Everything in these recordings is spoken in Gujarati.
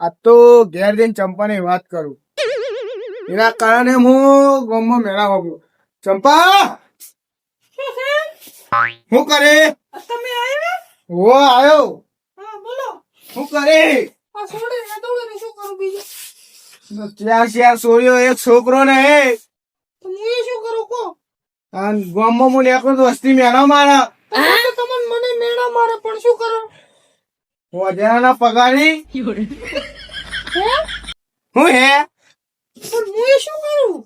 આ તો ઘેર જઈને ચંપાની વાત કરું. એના કારણે હું ગામમાં મેળા વાપરું. ચંપા! શું કરે? તમે આવ્યા? ઓ આવ્યો. હા બોલો. શું કરે? આ છોડે આ દોડે શું કરું બીજું? ચાર ચાર સોર્યો એક છોકરો ને હે. તો હું શું કરું કો ગામમાં હું વસ્તી મેળા મારા. તમે તમને મને મેળા મારે પણ શું કરો? હજારના પગારી? હે હું? હે પણ હું એ શું કરું?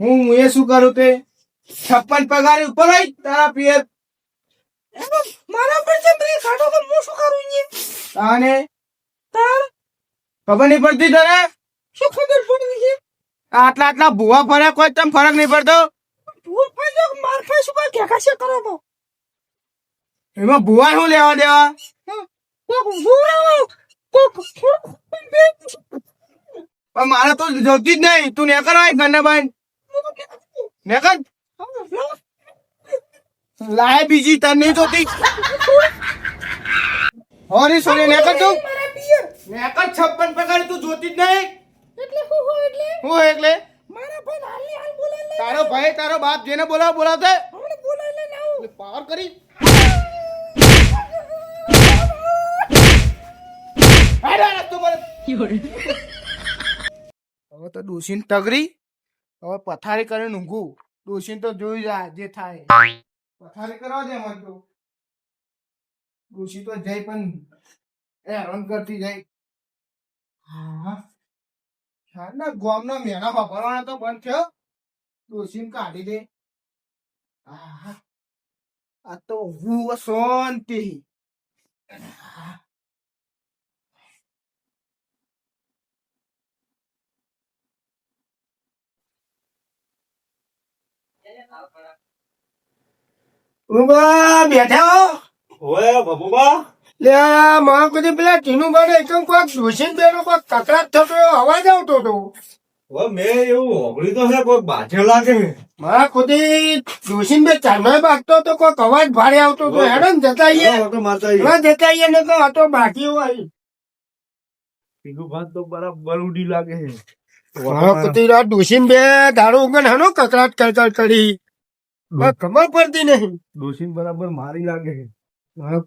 હું હું એ શું કરું તે? છપ્પન પગારી ઉપર આવી તારા પિયર. મારા પર છે બ્રેક કાઢો કે હું શું કરું અહીંયા તાને? તાર? ખબર નહીં પડતી તને? શું ખબર પડતી છે? આટલા આટલા ભૂવા ફરે કોઈ તમ ફરક નહીં પડતો? ભૂવા ફરે માર પાસે શું કે છે કરો તો? એમાં ભૂવા શું લેવા દેવા? કોક પણ મારે તો જોતી જ નહીં. તું નેકર હોય ઘરના બાઈ નેકર. લાય બીજી તને નહીં જોતી. હોરી સોરી નેકર તું. ને કર નેકર છપ્પન પ્રકાર તું જોતી જ નહીં. એટલે હું હો એટલે? હું એટલે? મારા ભાઈ હાલ હાલ બોલાય તારો ભાઈ તારો બાપ જેને બોલાવ બોલાવતે ના પાવર કરી. હવે તો ડોસીન તગરી હવે પથારી કરીને ઊંઘું. ડોસીન તો જોઈ જા જે થાય. પથારી કરવા દે મને તો. ડોસી તો જાય પણ હેરાન કરતી જાય. હા. હા, ના, ગોમના મેળા વાપરવાનો તો બંધ થયો. ડોસીને કાઢી દે. આ તો હું શાંતિ ઊભા બેઠા હો. ઓય બબુબા. લે મારા કદી પેલા ટીનું બાને એકમ કોઈક દોષી બેનો કોઈક કકડાટ થતો અવાજ આવતો હતો. ઓય મેં એવું હોભળ્યું તો છે કોઈ બાજે લાગે. છે મારા ખુદી દોષી બે ચાનો ભાગતો તો કોઈક અવાજ ભારે આવતો હતો. હેડો ને જતા આઈએ જતા આઈએ ને તો આ બાકી હોય તો બરાબર ઉડી લાગે છે. રાત દોષી બે દારૂ ઉગન હનો કકડાટ કરતા કરી. ખબર પડતી નહીં. ડોશીને બરાબર મારી લાગે. છે મારા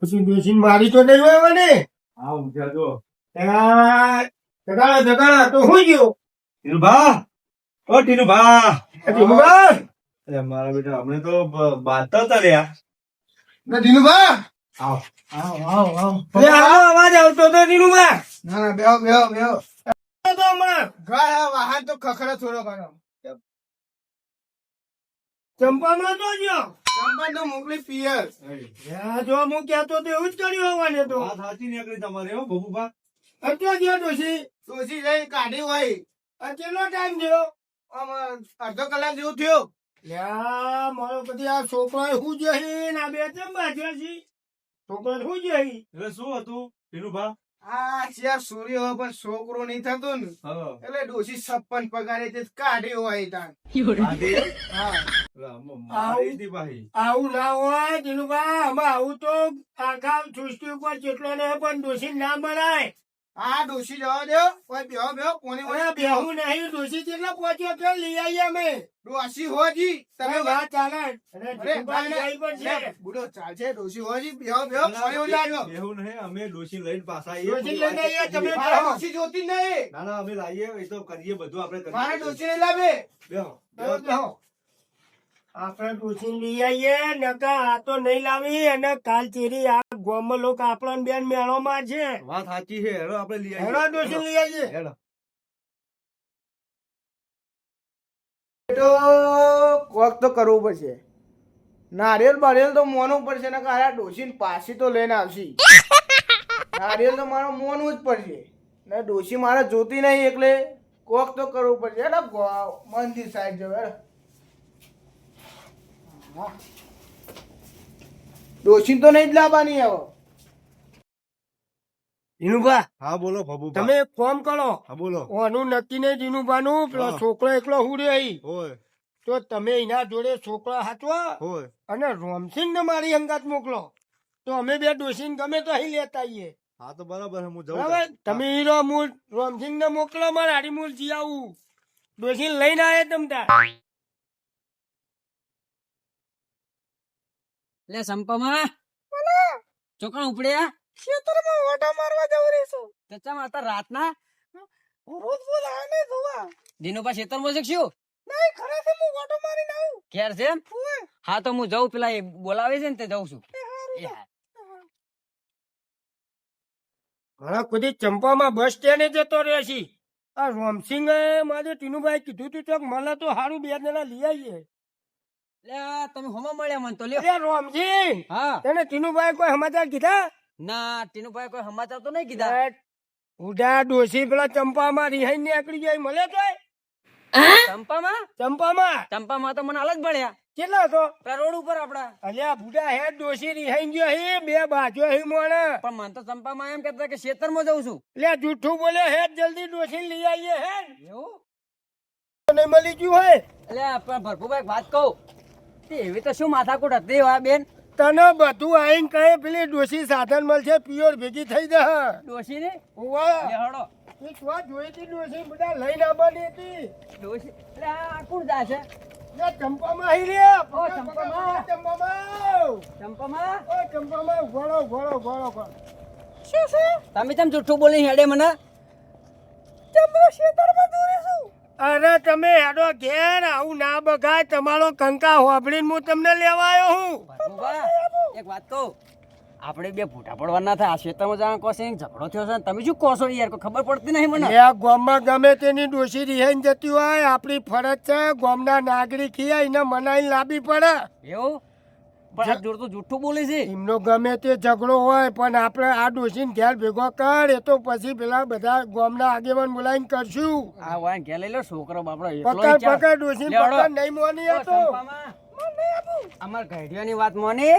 તો નહીં હોય મને. હા જો તો હું ગયો? ટીનુભા ઓ ટીનુભા. દીનુભા અરે મારા બેટા અમને તો બ- બાતા હતા લ્યા. ના આવ. આવ આવ આવ. લે આનો અવાજ આવતો તો દીનુભા ના ના બેહો બેહો બેહો. તો હમણાં. ઘર વાહન તો ખખડો થોડો ઘણો. ચંપામાં તો જો ચંપા તો મોકલી પિયર. જો હું કહેતો તો એવું જ કર્યું હોવાને તો. વાત સાચી નીકળી તમારી હો બબુભા. અત્યારે ગયો ડોશી? ડોશી જઈ કાઢી હોય. કેટલો ટાઈમ થયો? આમ અડધો કલાક જેવું થયો. લ્યા મારો બધી આ છોકરો હું જઈ ને આ બે બાજ્યા છે. છોકરો જઈ? એટલે શું હતું આ જ્યાં સૂર્ય પણ છોકરો નહીં થતો ને. એટલે ડોશી છપ્પન પગારે તે કાઢે? હોય તાન આવું ના હોય દિનુભા આમાં આવું તો આખા સૃષ્ટિ ઉપર જેટલો ને પણ દોષી ના બનાય આ ડોશી જવા દો. કોઈ બેહો બેહો કોની વડે બેહું. નહીં ડોશી કેટલા પહોંચ્યો કે લઈ આવીએ અમે. ડોશી હોજી તમે વાત ચાલે. અરે બુડો ચાલશે ડોશી હોજી બેહો બેહો કોની વડે બેહું નહીં અમે ડોશી લઈને પાછા ડોશી આવીએ લઈને આવીએ તમે ડોશી જોતી નહીં. ના ના અમે લાવીએ એ તો કરીએ બધું આપણે કરીએ મારે ડોશી લાવે. બેહો બેહો. બેહો. આપણે ડોસી લઈ આવીએ નકા આ તો નહીં લાવી અને કાલ ચેરી આ ગોમ લોકો આપણા બેન મેળો માં છે વાત સાચી છે હેડો આપણે લઈ હેડો ડોસી લઈ આવીએ. હેડો. તો કોક તો કરવું પડશે. નારિયેલ બારિયેલ તો મોનું પડશે ને કારા ડોશીને પાછી તો લઈને આવશી. નારિયેલ તો મારો મોનવું જ પડશે. ને ડોસી મારે જોતી નહીં એટલે કોક તો કરવું પડશે. એટલે ગો- મંદિર સાઈડ જવે ડોશી તો નહીં જ લાવવાની આવો ઇનુભા હા બોલો ભબુ તમે એક ફોન કરો. હા બોલો. ઓનું નક્કી નહીં જીનુભાનું પેલો છોકરો એકલો હું હોય. તો તમે એના જોડે છોકરા હાચવા હોય. અને રોમસિંગ ને મારી અંગાત મોકલો. તો અમે બે ડોસીને ગમે તો અહીં લેતા આવીએ હા તો બરાબર હું જઉં બરાબર? તમે હીરો મૂળ રોમસિંગ ને મોકલો મારે હાડી મૂળ જી આવું ડોસી લઈને આવે તમ લે સંપામાં. ચોકણ ઉપડ્યા ખેતરમાં ઓટા મારવા જવું રહેશું. ચચા માતા રાતના. રોજ આને જોવા. દિનો પાસે ખેતર કે શું? નહીં ખરેખર હું ઓટો મારીને આવું. ઘેર છે હા તો હું જઉં પેલા એ બોલાવે છે ને તે જઉં છું. ઘણા કુદી ચંપામાં બસ સ્ટેન્ડે જતો રહ્યો છે. આ રોમસિંગે મારે ટીનુભાઈ કીધું તું ચોક મને તો સારું બે જણા લઈ આવીએ. તમે હોમાં મળ્યા મને તો લ્યો. રોમસિંગ હા. તને ટીનુભાઈ કોઈ સમાચાર કીધા? ના ટીનુભાઈ કોઈ સમાચાર તો નહીં કીધા. ઉડા ડોસી પેલા ચંપામાં રિહાઈ નીકળી જાય મળે તો ચંપામાં? ચંપામાં? ચંપામાં તો મને અલગ જ કેટલા હતો રોડ ઉપર આપડા અલ્યા બુડા હે ડોસી રિહાઈ ગયો હે બે બાજુ હે મોણે. પણ મને તો ચંપામાં એમ કહેતા કે ખેતરમાં જઉં છું. લે જૂઠું બોલે હે જલ્દી ડોસી લઈ આવીએ હે. એવું? નહીં મળી ગયું હોય? એટલે પણ ભરભુભાઈ એક વાત કહું. એવી તો શું માથાકૂટ હતી વા બેન? તને બધું આઈને કહે પેલી ડોશી સાધન મળશે પિયોર ભેગી થઈ જા ડોશી ને ઓવા એક વાત જોઈ હતી ડોશી? બધા લઈને આવવાની હતી. ડોશી એટલે આ કોણ છે લે ચંપામાં આવી રે ઓ, ચંપામાં. ચંપામાં. ચંપામાં? ઓ ચંપામાં ઘોડો ઘોડો ઘોડો ઘોડો તમે તેમ જૂઠું બોલી હેડે મને? અરે તમે હેડો ઘેર આવું ના બગાય તમારો કંકા હોબળીને હું તમને લેવા આવ્યો હું. એક વાત કહું. આપણે બે ફૂટા પડવાના થાય. આ ક્ષેત્રમાં જાણ છો ઝઘડો થયો છે તમે શું કહો છો યાર? કોઈ ખબર પડતી નહીં મને? આ ગોમમાં ગમે તેની ડોસી રિહાઈને જતી હોય આપણી ફરજ છે ગોમના નાગરિક એને મનાઈને લાવી પડે. એવું? પણ આ જોડ તો જૂઠું બોલે છે. એમનો ગમે તે ઝઘડો હોય પણ આપણે આ ડોસીને ઘેર ભેગો કર એ તો પછી પેલા બધા ગામના આગેવાન બોલાવીને કરશું. આ વાન ઘેર લઈ લો છોકરો બાપડો પકડ પકડ ડોસી પકડ નહીં મોની આ તો. અમાર ઘડિયાની વાત મોની?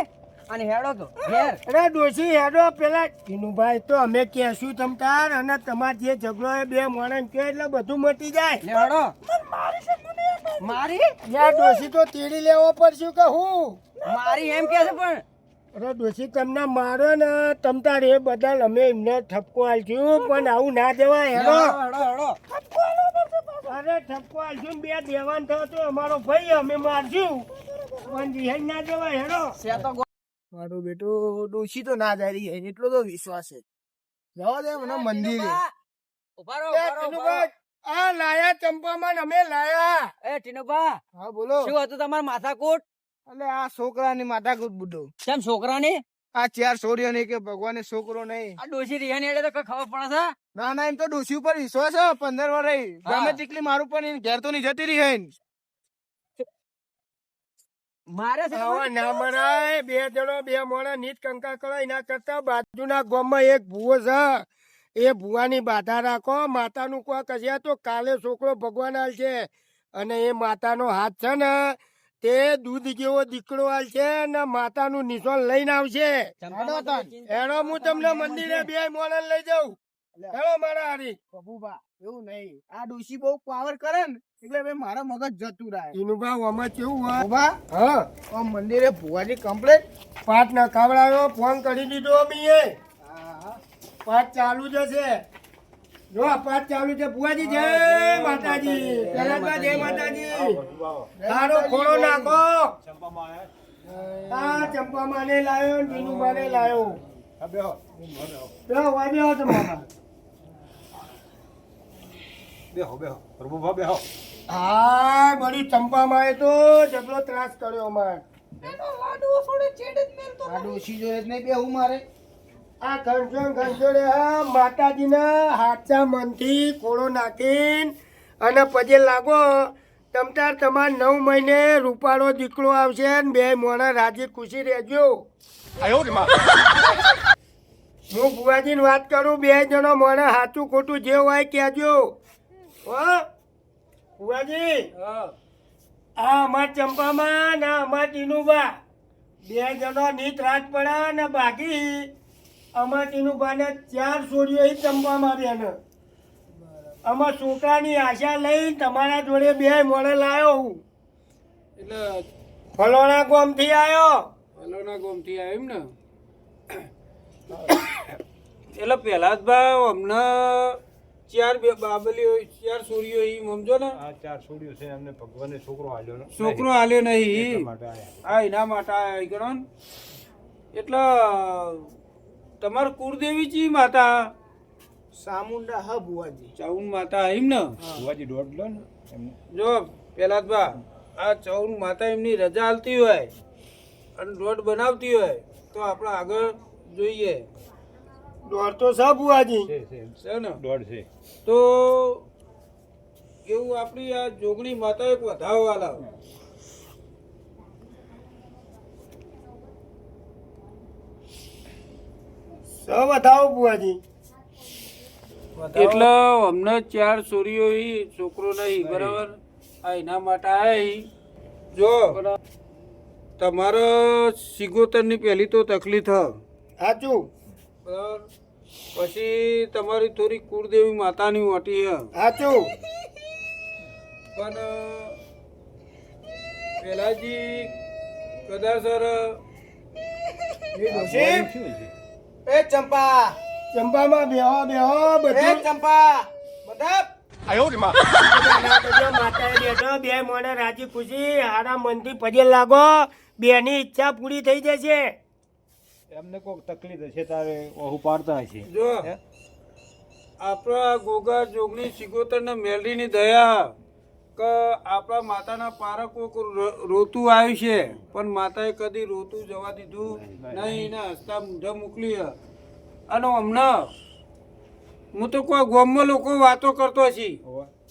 અને હેડો તો ઘેર. અરે ડોસી હેડો. પેલા ટીનુભાઈ તો અમે કહેશું તમ તાર અને તમાર જે ઝઘડો એ બે માણસ કે એટલે બધું મટી જાય. હેડો. મારી યાર ડોસી તો તેડી લેવો પડશે કે હું? મારી એમ કે છે પણ. અરે ડોસી તમને મારો ને તમ તાર એ બદલ અમે એમને ઠપકો આલશું પણ આવું ના દેવાય હેડો. અરે ઠપકો આલશું બે દેવાન થયો તો અમારો ભાઈ અમે મારશું. પણ રિહાઈ ના દેવાય હેડો. મારો બેટો ડોશી તો ના જાય રહી એટલો તો વિશ્વાસ છે. જવા દે મને મંદિરે. આ લાયા ચંપામાં ને અમે લાયા. એ ટીનુભા હા બોલો. શું હતું તમારા માથાકૂટ? એટલે આ છોકરાની માથાકૂટ બુડો કેમ છોકરાની? આ ચાર છોડીઓ નહીં કે ભગવાન છોકરો નહીં. આ ડોશી રિહાની એટલે તો ખબર પડે છે? ના ના એમ તો ડોસી ઉપર વિશ્વાસ છે પંદર વર્ષ. ગમે તેટલી મારું પણ ઘેર તો નહીં જતી રહી મારે આવા ના મરાય. બે જણો બે મોણા નીત કંકા કરો એના કરતા બાજુના ગામમાં એક ભૂવો છે. એ ભૂવાની બાધા રાખો. માતાનું કોઈ કશે તો કાલે છોકરો ભગવાન હાલ છે અને એ માતાનો હાથ છે ને તે દૂધ જેવો દીકરો હાલ છે ને માતાનું નિશાન લઈને આવશે. એનો હું તમને મંદિરે બે મોણા લઈ જાઉં. હેલો મારા હરી પ્રભુબા એવું નહીં આ ડોશી બહુ પાવર કરે ને એટલે ભાઈ મારા મગજ જતું રહે ઇનુભા આમાં કેવું હોય બબા હા આમ મંદિરે ભુવાજી કમ્પ્લેટ પાઠ ના કાવડાયો ફોન કરી દીધો અમીએ પાઠ ચાલુ જ છે જો આ પાઠ ચાલુ છે ભુવાજી જય માતાજી પહેલા જય માતાજી સારો ખોળો નાખો ચંપામાં આ આયા? ચંપા માને લાયો ને બીનું માને લાયો હા, બેહો. બેહો વાય તમારા બેહો બેહો. પ્રભુભા બેહો. હા બધી ચંપા માએ તો જબલો ત્રાસ કર્યો અમાર આ ડોશી જોડે જ નહીં બેહું મારે. આ ઘનશ્યામ ઘનશ્યામે આ માતાજીના હાચા મનથી કોળો નાખીને અને પજે લાગો. તમતાર તમાર નવ મહિને રૂપાળો દીકરો આવશે ને બે મોણા રાજી ખુશી રહેજો. હું બુવાજીને વાત કરું બે જણો મોણા સાચું ખોટું જે હોય કહેજો. હો? બુવાજી આ અમાર ચંપામાં ને અમાર ટીનુબા બે જણો નીત રાત પડ્યા ને બાકી અમાર ટીનુબાને ચાર છોડીઓ ઈ ચંપા માર્યા ને અમાર છોકરાની આશા લઈ તમારા જોડે બે મોડે લાયો હું. એટલે ફલોણા ગોમથી આવ્યો ફલોણા ગોમથી આવ્યો એમ ને? એટલે પહેલાં જ ભાવ અમને ચાર બે બાબલીઓ ચાર છોરીઓ ઈ સમજો ને. આ ચાર છોડીઓ છે એમને ભગવાને છોકરો આલ્યો ને. છોકરો આલ્યો નહીં. આ હા એના માટે આયા ઈ ગણો ને. એટલે તમાર કુળદેવી ચી માતા સામુંડા હ બુવાજી ચાઉન માતા એમ ને? બુવાજી દોઢ લો ને જો પેલા જ બા આ ચાઉન માતા એમની રજા હાલતી હોય અને દોઢ બનાવતી હોય તો આપણે આગળ જોઈએ. દોઢ તો સબ ઉવાજી છે છે. છે ને? દોઢ છે. તો કેવું આપણી આ જોગણી માતા એક વધાવવા લાવ બતાવો બુવાજી એટલે અમને ચાર છોરીઓ છોકરો નહીં બરાબર? આ એના માટે આય જો તમારે સિગોતરની પહેલી તો તકલીફ હ. સાચું. બરાબર? પછી તમારી થોડી કુળદેવી માતાની વાટી હ સાચું. પણ પેલાજી કદાચ એ એ ચંપા. ચંપામાં બેહો બેહો બધે. ચંપા. બધા માતાએ બેઠો બે મોને રાજી ખુશી હારા મનથી પજે લાગો. બેની ઈચ્છા પૂરી થઈ જશે. એમને કોઈક તકલીફ હશે તારે ઓહુ પાડતા હશે. જો આપણા ગોગા જોગણી સિગોતર ને મેલડીની દયા કે આપણા માતાના પારક રોતું આવ્યું છે પણ માતાએ કદી રોતું જવા દીધું નહીં ને હસતા મૂંઢા મોકલી. અને હમણાં હું તો કોઈ ગોમમાં લોકો વાતો કરતો છી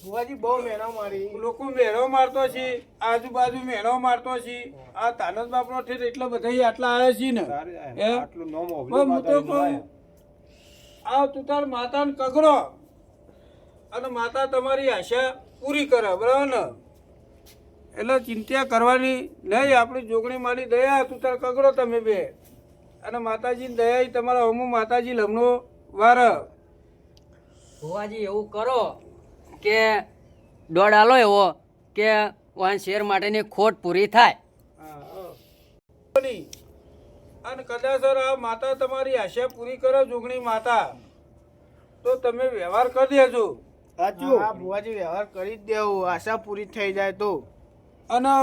બુવાજી બહુ મહેનત મારી. લોકો મેળો મારતો છે આજુબાજુ મેળો મારતો છે. આ તાનદ બાપનો ઠેર એટલો બધા આટલા આવ્યા છે ને. આટલું નોમ હું તો કહું આ તું તાર માતાને કગરો અને માતા તમારી આશા પૂરી કરે બરાબર ને? એટલે ચિંતા કરવાની નહીં આપણી જોગણી મારી દયા તું તાર કગરો તમે બે. અને માતાજીની દયા તમારા અમુ માતાજી લમનો વાર. ભુવાજી એવું કરો. કે દોડ આલો એવો કે વાન શેર માટેની ખોટ પૂરી થાય. અને કદાચ આ માતા તમારી આશા પૂરી કરો જોગણી માતા. તો તમે વ્યવહાર કરી દેજો. સાચું. હા બુવાજી વ્યવહાર કરી જ દેવો. આશા પૂરી થઈ જાય તો. અને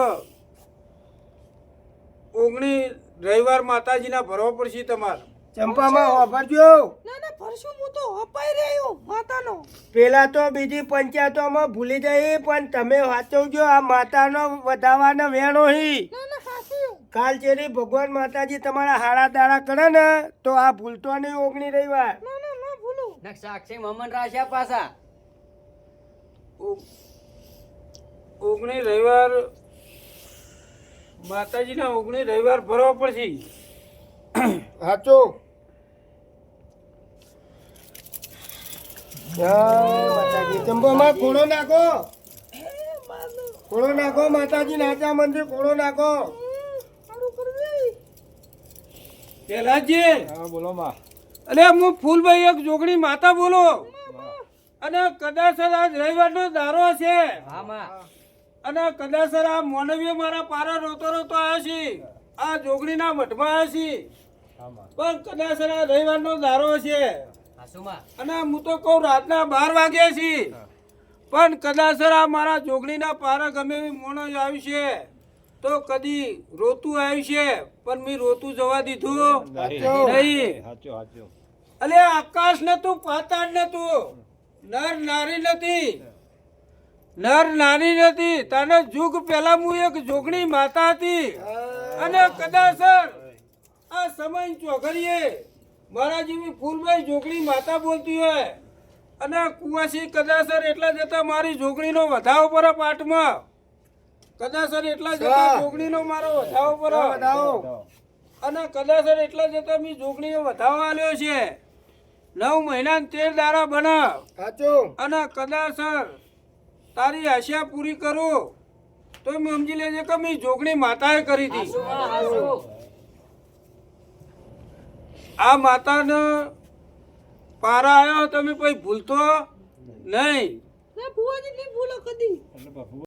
ઓગણી રવિવાર માતાજીના ભરવા પડશે તમારે. ચંપામાં વાપરજો ના ના પરસું હું તો અપાઈ રહ્યો માતાનો. પેલા તો બીજી પંચાયતોમાં ભૂલી જઈ પણ તમે વાંચવજો આ માતાનો વધાવાનો વેણો હી. ના ના હાસી કાલ ચેરી ભગવાન માતાજી તમારા હાડા દાડા કરે ને તો આ ભૂલતો નહીં ઓગણી રહી ના ના ના ભૂલું. ને સાક્ષી મમન રાશિયા પાછા. ઓ- ઓગણી રવિવાર માતાજીના ઓગણી રવિવાર ભરવા પડશે. સાચું માતાજી. ચંપામાં નાખો. ખોડો નાખો માતાજી નાચા મંદિર ખોડો નાખો. પેલાજી બોલો માં. અરે હું ફૂલભાઈ એક જોગણી માતા બોલો. અને કદાચ આજ રવિવારનો દારો છે અને કદાચ આ મોનવીએ મારા પારા રોતો રોતો આવ્યા છે. આ જોગણીના મઠમાં આવ્યા છે. હા પણ કદાચ આ રવિવારનો દારો છે અને હું તો કહું રાતના બાર વાગ્યા છે. પણ કદાચ આ મારા જોગણીના પારા ગમે એવી મોણો આવ્યું છે તો કદી રોતું આવ્યું છે પણ મેં રોતું જવા દીધું. નહીં. અલે આકાશ નતું પાતાળ નતું. નર નારી નથી. નર નારી નથી. તને જુગ પેલા હું એક જોગણી માતા હતી. અને કદાચ આ સમય ચોઘડીએ મારા જેવી ફૂલભાઈ જોગણી માતા બોલતી હોય. અને કુવાસી કદાસર એટલા જતા મારી જોગણીનો વધાવો પર પાઠમાં. કદાસર એટલા જતા જોગણીનો મારો વધાવો પર વધાવો. અને કદાસર એટલા જતા મેં જોગણીનો વધાવો આલ્યો છે. નવ મહિના તેર દારા બનાવ. સાચો. અને કદાસર તારી આશા પૂરી કરું તો મેં સમજી લેજે કે મેં જોગણી માતાએ કરી હતી. આ માતાને પારા આવ્યો તમે કોઈ ભૂલતો નહીં. ના નહીં ભૂલો કદી